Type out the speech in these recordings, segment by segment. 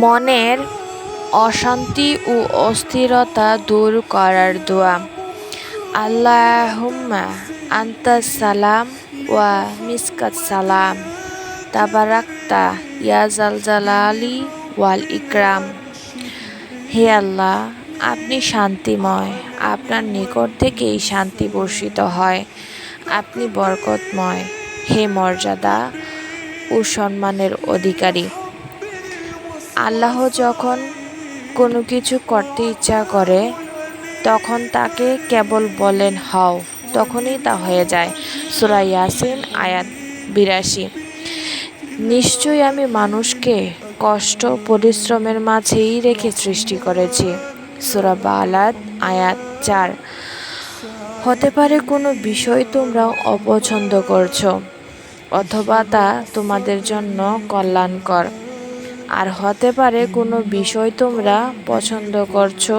মনের অশান্তি ও অস্থিরতা দূর করার দোয়া। আল্লাহুম্মা আন্তাস সালাম ওয়া মিসকাত সালাম। তাবারাকতা ইয়া জালজালালি ওয়াল ইকরাম। হে আল্লাহ, আপনি শান্তিময়। আপনার নিকট থেকেই শান্তি বর্ষিত হয়। আপনি বরকতময়। হে মর্যাদা ও সম্মানের অধিকারী। আল্লাহ যখন কোনো কিছু করতে ইচ্ছা করে, তখন তাকে কেবল বলেন, হও, তখনই তা হয়ে যায়। সুরা ইয়াসিন, আয়াত বিরাশি। নিশ্চয়ই আমি মানুষকে কষ্ট, পরিশ্রমের মাঝেই রেখে সৃষ্টি করেছি। সুরা বালাদ আয়াত চার। হতে পারে কোনো বিষয় তোমরা অপছন্দ করছ, অথবা তা তোমাদের জন্য কল্যাণকর। আর হতে পারে কোনো বিষয় তোমরা পছন্দ করছ,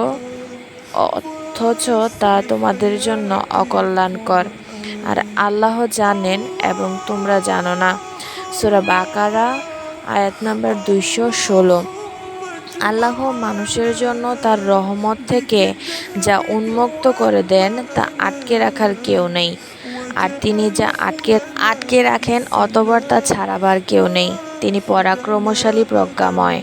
অথচ তা তোমাদের জন্য অকল্যাণকর। আর আল্লাহ জানেন এবং তোমরা জানো না। সুরা বাকারা, আয়াত নাম্বার দুইশো ষোলো। আল্লাহ মানুষের জন্য তার রহমত থেকে যা উন্মুক্ত করে দেন, তা আটকে রাখার কেউ নেই। আর তিনি যা আটকে আটকে রাখেন, অতবার তা ছাড়াবার কেউ নেই। তিনি পরাক্রমশালী প্রজ্ঞাময়।